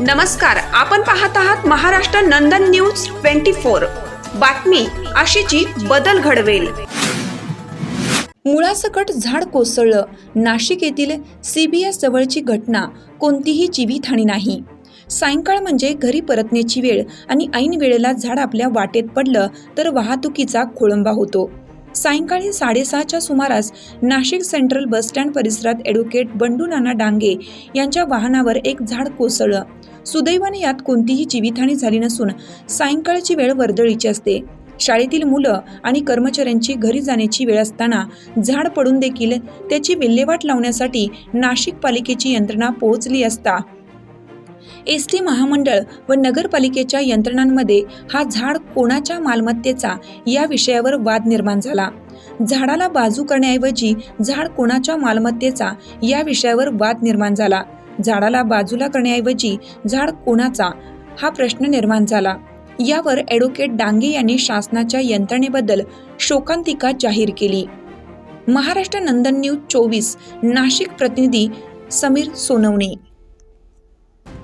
नमस्कार आपण पाहत आहात Maharashtra Nandan news twenty four. बातमी अशीची बदल घडवेल. मुळासकट झाड कोसळलं. नाशिक येथील सीबीएस जवळची घटना कोणतीही जीवितहानी नाही. सायंकाळ म्हणजे घरी परतण्याची वेळ आणि ऐन वेळेला झाड आपल्या वाटेत पडलं तर वाहतुकीचा खोळंबा होतो. सायंकाळी साडेसहाच्या सुमारास नाशिक सेंट्रल बसस्टँड परिसरात ॲडव्होकेट बंडू नाना डांगे यांच्या वाहनावर एक झाड कोसळलं. सुदैवाने यात कोणतीही जीवितहानी झाली नसून सायंकाळची वेळ वर्दळीची असते. शाळेतील मुलं आणि कर्मचाऱ्यांची घरी जाण्याची वेळ असताना झाड पडून देखील त्याची विल्हेवाट लावण्यासाठी नाशिक पालिकेची यंत्रणा पोहोचली असता एस टी महामंडळ व नगरपालिकेच्या यंत्रणांमध्ये हा झाड कोणाच्या मालमत्तेचा या विषयावर वाद निर्माण झाला. झाडाला बाजू करण्याऐवजी झाड कोणाच्या मालमत्तेचा या विषयावर वाद निर्माण झाला. झाडाला बाजूला करण्याऐवजी झाड कोणाचा हा प्रश्न निर्माण झाला. यावर ॲडव्होकेट डांगे यांनी शासनाच्या यंत्रणेबद्दल शोकांतिका जाहीर केली. महाराष्ट्र नंदन न्यूज चोवीस नाशिक प्रतिनिधी समीर सोनवणे.